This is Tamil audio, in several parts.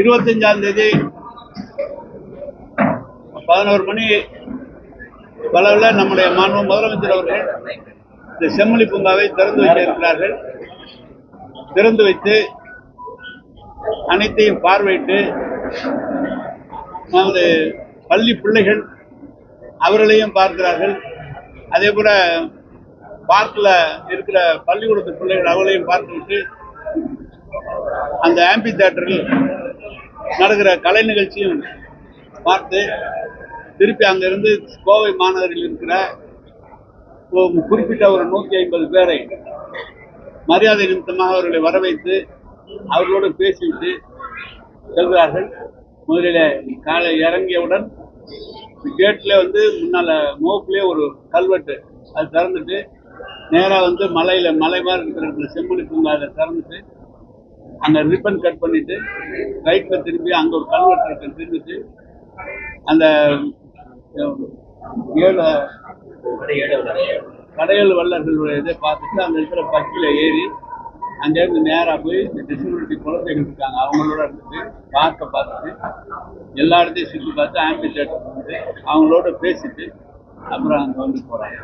இருபத்தஞ்சாம் தேதி பதினோரு மணி அளவில் நம்முடைய மாண்பு முதலமைச்சர் அவர்கள் இந்த செம்மொழி பூங்காவை திறந்து வைக்க இருக்கிறார்கள். திறந்து வைத்து அனைத்தையும் பார்வையிட்டு நமது பள்ளி பிள்ளைகள் அவர்களையும் பார்க்கிறார்கள். அதே போல பார்க்கில் இருக்கிற பள்ளிக்கூடத்து பிள்ளைகள் அவர்களையும் பார்த்துவிட்டு அந்த ஆம்பி தேட்டரில் நடக்கிற கலை நிகழ்ச்சியும் பார்த்து திருப்பி அங்கிருந்து கோவை மாநகரில் இருக்கிற குறிப்பிட்ட ஒரு நூற்றி ஐம்பது பேரை மரியாதை நிமித்தமாக அவர்களை வரவைத்து அவர்களோடு பேசிவிட்டு செல்கிறார்கள். முதலில் காலை இறங்கியவுடன் கேட்டில் வந்து முன்னால் மோப்பிலே ஒரு கல்வெட்டு அது திறந்துட்டு நேராக வந்து மலையில் மலை மாதிரி இருக்கிற இந்த செம்மொழி பூங்காவில் திறந்துட்டு அங்கே ரிப்பன் கட் பண்ணிட்டு ரைட்டில் திரும்பி அங்கே ஒரு கல்வெட்டு இருக்கு திரும்பிட்டு அந்த ஏழு கடையல் வல்லர்களுடைய இதை பார்த்துட்டு அங்கே இருக்கிற பக்கியில் ஏறி அங்கேருந்து நேராக போய் இந்த டிசபிலிட்டி குழந்தைகள் இருக்காங்க அவங்களோட இருந்துட்டு பார்க்க பார்த்துட்டு எல்லா இடத்தையும் சுற்றி பார்த்து ஆம்பிடேட்டர் வந்து அவங்களோட பேசிட்டு அப்புறம் அங்கே வந்து போகிறாங்க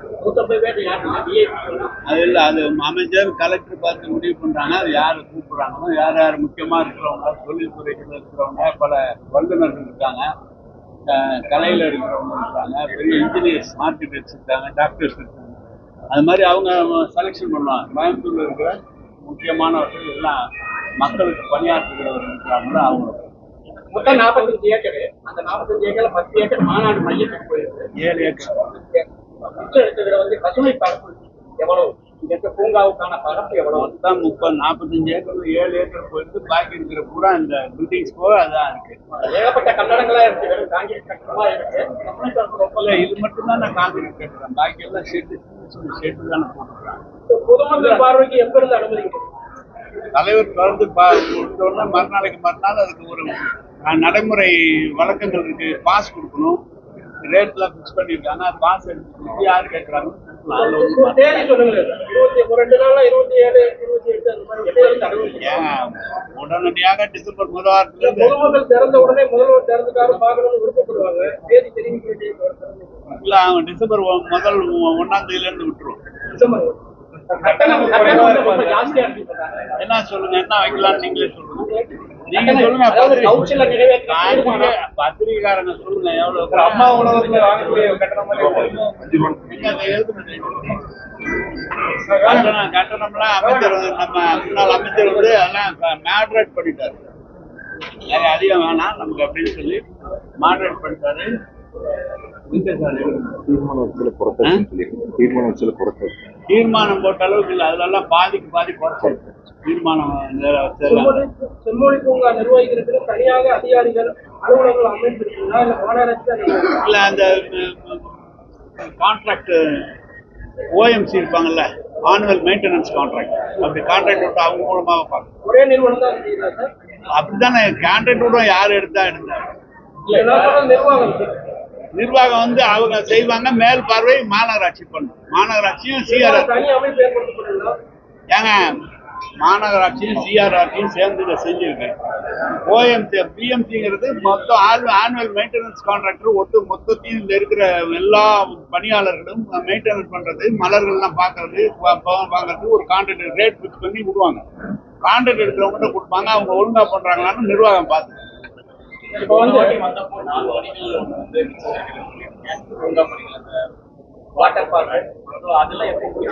அது இல்லை அது அமைச்சர் கலெக்டர் பார்த்து முடிவு பண்ணுறாங்க அது யார் கூப்பிட்றாங்களோ யார் யார் முக்கியமாக இருக்கிறவங்க தொழில்துறைகள் இருக்கிறவங்க பல வல்லுநர்கள் இருக்காங்க. க- கலையில் இருக்கிறவங்க இருக்காங்க. பெரிய இன்ஜினியர்ஸ் ஆர்கிடெக்ட்ஸ் இருக்காங்க டாக்டர்ஸ் இருக்காங்க. அது மாதிரி அவங்க செலெக்ஷன் பண்ணுவாங்க. கோயம்புத்தூரில் இருக்கிற முக்கியமானவர்கள் எல்லாம் மக்களுக்கு பணியாற்றுகிறவர்கள் இருக்கிறாங்களோ அவங்க மொத்தம் நாற்பத்தஞ்சு ஏக்கர். அந்த நாற்பத்தஞ்சு ஏக்கர்ல பத்து ஏக்கர் மாநாடு மையத்துக்கு போயிருக்கு ஏழு ஏக்கர். மிச்சம் எடுத்ததுல வந்து பசுமை பரப்பு எவ்வளவு? இருக்க பூங்காவுக்கான பரப்பு எவ்வளவு? மொத்தம் முப்பது நாற்பத்தஞ்சு ஏக்கர் ஏழு ஏக்கர் போயிட்டு பாக்கி இருக்கிற பூரா இந்த பில்டிங்ஸ் போக அதான் இருக்கு. ஏகப்பட்ட கட்டடங்களா இருக்கு. வெறும் காங்கிரீட் கட்டடமா இருக்கு. ரொம்ப இது மட்டும் தான் நான் காங்கிரீட் கட்டுறேன் பாக்கி எல்லாம் ஷெட்டு ஷெட்டு தானே பொதுமக்கள் பார்வைக்கு எப்ப இருந்து அனுமதிக்கிறது தலைவர் தொடர்ந்து கொடுத்தோன்னா மறுநாளைக்கு மறுநாள் அதுக்கு ஒரு நடைமுறை வழக்கங்கள் இருக்கு. பாஸ் கொடுக்கணும். ரேட்லாம் ஃபிக்ஸ் பண்ணியிருக்காங்க பாஸ் எடுத்து யார் கேட்குறாங்க இருந்து உடனடியாக டிசம்பர் முதல் பொதுமக்கள் திறந்த உடனே முதல்வர் திறந்துக்காரு பார்க்கணும்னு விருப்பப்படுவாங்க. தேதி தெரிவிக்க இல்லை அவன் டிசம்பர் முதல் ஒ- ஒண்ணாம் தேதியிலேருந்து விட்டுருவோம் டிசம்பர். கட்டணம் கட்டணம் வந்து ரொம்ப ஜாஸ்தியா இருக்கு சொல்றாங்க. என்ன சொல்லுங்க என்ன வைக்கலாம்னு நீங்களே சொல்லுங்க. நீங்க சொல்லுங்க அதாவது கவுன்சில்ல நிறைவேற்ற பத்திரிகை பத்திரிகைக்காரங்க சொல்லுங்க எவ்வளவு அம்மா உணவகத்துல வாங்கக்கூடிய கட்டணம் கட்டணம்லாம் அமைச்சர் வந்து நம்ம முன்னாள் அமைச்சர் வந்து அதெல்லாம் மேட்ரேட் பண்ணிட்டாரு. நிறைய அதிகம் வேணாம் நமக்கு அப்படின்னு சொல்லி மாட்ரேட் பண்ணிட்டாரு. எங்க சார் எழுதுங்க? தீர்மான வச்சல புறத்தேன்னு சொல்லியிருக்கேன் தீர்மான வச்சல புறத்தேன் தீர்மானம் போட்ட அளவுக்கு இல்லை அதுலலாம் பாதிக்கு பாதி குறைச்சி தீர்மானம். செம்மொழி பூங்கா நிர்வகிக்கிறதுக்கு தனியாக அதிகாரிகள் அலுவலர்கள் அமைந்திருக்குங்களா இல்ல மாநகராட்சி தான் நிர்வகிக்குதா? இல்ல அந்த கான்ட்ராக்ட் ஓஎம்சி இருப்பாங்கல்ல ஆனுவல் மெயின்டெனன்ஸ் கான்ட்ராக்ட் அப்படி கான்ட்ராக்ட் விட்டு அவங்க மூலமாக பார்க்கணும் ஒரே நிறுவனம் தான் அப்படித்தானே கான்ட்ராக்ட் விட யார் எடுத்தா எடுத்தா இல்ல நான் சொல்றது நிர்வாகம் சார். நிர்வாகம் வந்து அவங்க செய்வாங்க மேல் பார்வை மாநகராட்சி பண்ணும் மாநகராட்சியும் சிஆர்ஆர் ஏங்க மாநகராட்சியும் சிஆர்ஆர்டியும் சேர்ந்து இதை செஞ்சிருக்கேன் ஓஎம்சி பிஎம்சிங்கிறது மொத்தம் ஆனுவல் மெயின்டெனன்ஸ் கான்ட்ராக்டர் ஒட்டு மொத்தத்தையும் இந்த இருக்கிற எல்லா பணியாளர்களும் மெயின்டெனன்ஸ் பண்றது மலர்கள்லாம் பார்க்கறது வாங்குறது ஒரு கான்ட்ராக்ட் ரேட் ஃபிக்ஸ் பண்ணி விடுவாங்க. கான்ட்ராக்ட் எடுக்கிறவங்ககிட்ட கொடுப்பாங்க அவங்க ஒழுங்கா பண்றாங்களான்னு நிர்வாகம் பார்த்து இப்போ வந்து வாட்டர் பார்க் அதெல்லாம் எப்படி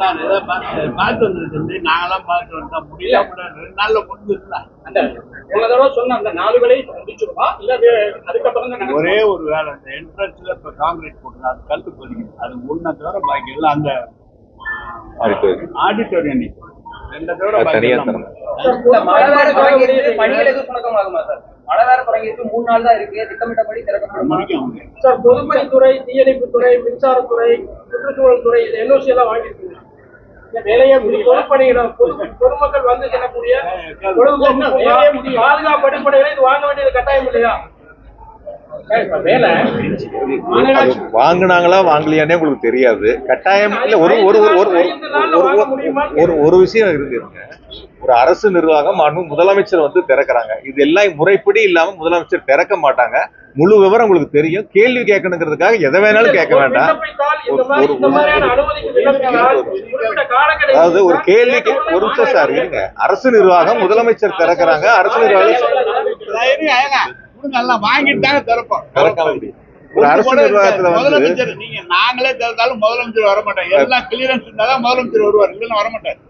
நான் இதை பார்த்து பார்த்து வந்துருக்கு நாங்களாம் பார்த்து வந்தா முடியல முடியல ரெண்டு நாள்ல முடிஞ்சிருந்தா அந்த போன தடவை சொன்ன அந்த நாலு வேலையை முடிச்சிருமா இல்ல அது அதுக்கப்புறம் தான் ஒரே ஒரு வேலை அந்த என்ட்ரன்ஸ்ல இப்ப காங்கிரீட் போட்டு அது கல் பதிக்கும் அது ஒன்றை தவிர பாக்கி எல்லாம் அந்த ஆடிட்டோரியம் ஆடிட்டோரியம் மழை வேற பணிகளுக்கு சுணக்கமாகுமா சார்? மழை வேற மூணு நாள் தான் இருக்கு. திட்டமிட்டபடி திறக்கப்படுமா? சார் பொதுப்பணித்துறை தீயணைப்புத்துறை மின்சாரத்துறை சுற்றுச்சூழல் துறை இது என்ஓசி எல்லாம் வாங்கியிருக்கீங்க. இந்த வேலையை முடி- பொதுப்பணியிடம் பொது பொதுமக்கள் வந்து செல்லக்கூடிய பாதுகாப்பு அடிப்படையில் இது வாங்க வேண்டியது கட்டாயம் இல்லையா சார், இப்ப வேலை அது மாநகராட்சி வாங்குனாங்களா வாங்கலையானே உங்களுக்கு தெரியாது கட்டாயம் இல்ல ஒரு ஒரு ஒரு ஒரு விஷயம் இருக்குங்க ஒரு அரசு நிர்வாகம் முதலமைச்சர் வந்து திறக்கிறாங்க இது எல்லாம் முறைப்படி இல்லாம முதலமைச்சர் திறக்க மாட்டாங்க முழு விவரம் உங்களுக்கு தெரியும் கேள்வி கேட்கணுங்கிறதுக்காக எதை வேணாலும் கேட்க வேண்டாம் அதாவது ஒரு கேள்விக்கு ஒரு நிமிஷம் சார் இருங்க அரசு நிர்வாகம் முதலமைச்சர் திறக்கிறாங்க அரசு நிர்வாகம் எல்லாம் வாங்கிட்டு தாங்க திறப்போம் ஒரு அரசு நிர்வாகத்துல. வந்து நீங்க நாங்களே திறந்தாலும் முதலமைச்சர் வர மாட்டாங்க எல்லாம் கிளியரன்ஸ் இருந்தாதான் முதலமைச்சர் வருவார். இல்லைன்னா வர மாட்டார்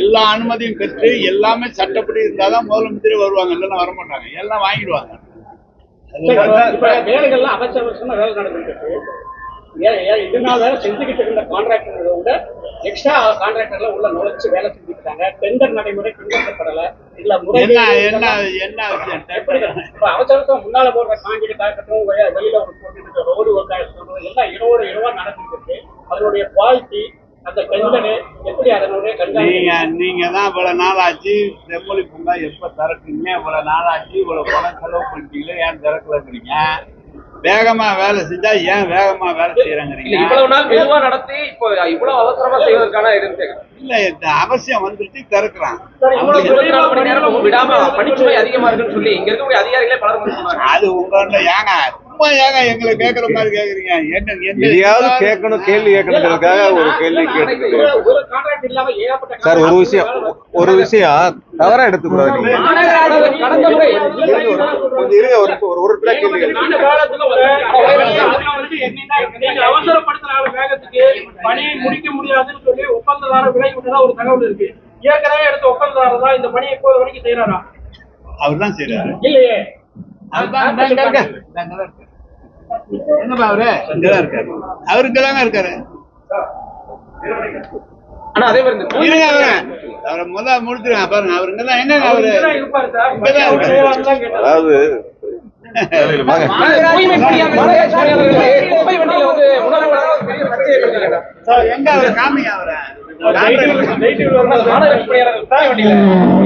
எல்லா அனுமதியும் பெற்று எல்லாமே சட்டப்படி இருந்தாதான் முதலமைச்சரே வருவாங்க. இல்லைன்னா வர மாட்டாங்க எல்லாம் வாங்கிடுவாங்க. வேலைகள்லாம் அவசரமா வேலை நடந்துட்டு இருக்கு. ஏன் ஏன் இது நாள் வேலை செஞ்சுக்கிட்டு இருந்த கான்ட்ராக்டர்களை விட எக்ஸ்ட்ரா கான்ட்ராக்டர்ல உள்ள நுழைச்சு வேலை செஞ்சுக்கிட்டாங்க. டெண்டர் நடைமுறை பின்பற்றப்படல. இல்ல முறை என்ன என்ன இப்ப அவசர அவசரம் முன்னால போடுற காங்கிரீட் ஆகட்டும் வெளியில ஒரு போட்டு ரோடு ஒர்க் ஆகட்டும் எல்லாம் இரவோடு இரவா நடந்துட்டு இருக்கு. அதனுடைய குவாலிட்டி அந்த டெண்டரு எப்படி அதனுடைய நீங்க நீங்க தான் இவ்வளவு நாள் ஆச்சு செம்மொழி பூங்கா எப்ப திறக்குறீங்க? இவ்வளவு நாள் ஆச்சு இவ்வளவு பணம் செலவு பண்ணிட்டீங்களே ஏன் திறக்கலங்கிறீங்க? வேகமா வேலை செஞ்சா ஏன் வேகமா வேலை இல்ல செய்யறாங்கிறீங்க இவ்வளவு நாள் மெதுவா நடத்தி இப்போ இவ்வளவு அவசரமா செய்வதற்கான இருக்கு இல்ல இந்த அவசியம் வந்துருச்சு திறக்கிறான். விடாம பணிச்சுமை அதிகமா இருக்குன்னு சொல்லி இங்க இருக்கக்கூடிய அதிகாரிகளே பலர் அது உங்க ஏங்க? சும்மா ஏங்க எங்களை கேக்குற மாதிரி கேக்குறீங்க. என்ன எதையாவது கேட்கணும் கேள்வி கேட்கணுங்கிறதுக்காக ஒரு கேள்வி கேட்டு ஒரு கான்ட்ராக்ட் இல்லாம ஏகப்பட்ட சார் ஒரு விஷயம் ஒரு விஷயம் தவறா எடுத்துக்கூடாது நீங்க. ஒரு ஒரு கேள்வி அவசரப்படுத்துற வேகத்துக்கு பணியை முடிக்க முடியாதுன்னு சொல்லி ஒப்பந்ததாரர் விட்டதா ஒரு தகவல் இருக்கு. ஏற்கனவே எடுத்த ஒப்பந்ததாரர் தான் இந்த பணியை இப்போது வரைக்கும் செய்யறாரா அவர் தான் செய்யறாரு இல்லையே. எங்கப்பா அவரு? இங்கதான் இருக்காரு. அவரு இங்கதாங்க இருக்காரு. அதாவது. எங்க அவரு? காமிங்க அவரை.